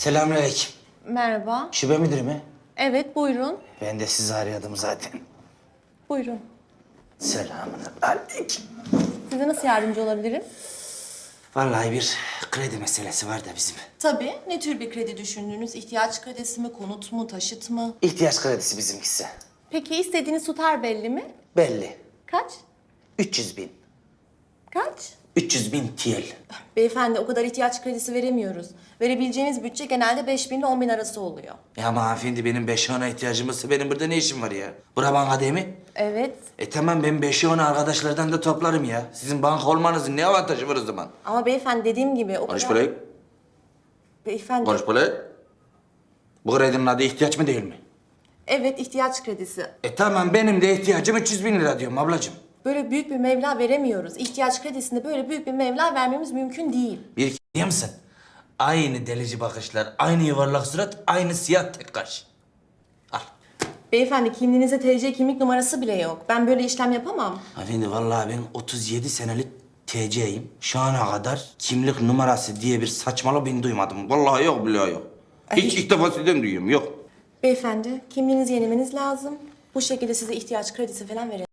Selamünaleyküm. Merhaba. Şube müdürü mü? Evet buyurun. Ben de sizi arıyordum zaten. Buyurun. Selamun aleyküm. Size nasıl yardımcı olabilirim? Vallahi bir kredi meselesi var da bizim. Tabii. Ne tür bir kredi düşündünüz? İhtiyaç kredisi mi, konut mu, taşıt mı? İhtiyaç kredisi bizimkisi. Peki istediğiniz tutar belli mi? Belli. Kaç? 300 bin. Kaç? 300 bin TL. Beyefendi o kadar ihtiyaç kredisi veremiyoruz. Verebileceğimiz bütçe genelde 5 bin ile 10 bin arası oluyor. Ya ama hanımefendi benim 5'e 10'a ihtiyacım olsa benim burada ne işim var ya? Bura banka değil mi? Evet. E tamam ben 5'e 10'a arkadaşlardan da toplarım ya. Sizin banka olmanızın ne avantajı var o zaman? Ama beyefendi dediğim gibi o Konuş kadar... parayı. Beyefendi... Konuş. Bu kredinin adı ihtiyaç mı değil mi? Evet ihtiyaç kredisi. E tamam benim de ihtiyacım 300 bin lira diyorum ablacığım. Böyle büyük bir meblağ veremiyoruz. İhtiyaç kredisinde böyle büyük bir meblağ vermemiz mümkün değil. Bir biliyor musun? Aynı delici bakışlar, aynı yuvarlak surat, aynı siyah tek kaş. Al. Beyefendi kimliğinizde TC kimlik numarası bile yok. Ben böyle işlem yapamam. Hanımefendi vallahi ben 37 senelik TC'yim. Şu ana kadar kimlik numarası diye bir saçmalık ben duymadım. Vallahi yok billahi yok. Hiç ilk defa sizden duyuyorum yok. Beyefendi kimliğinizi yenilemeniz lazım. Bu şekilde size ihtiyaç kredisi falan verelim.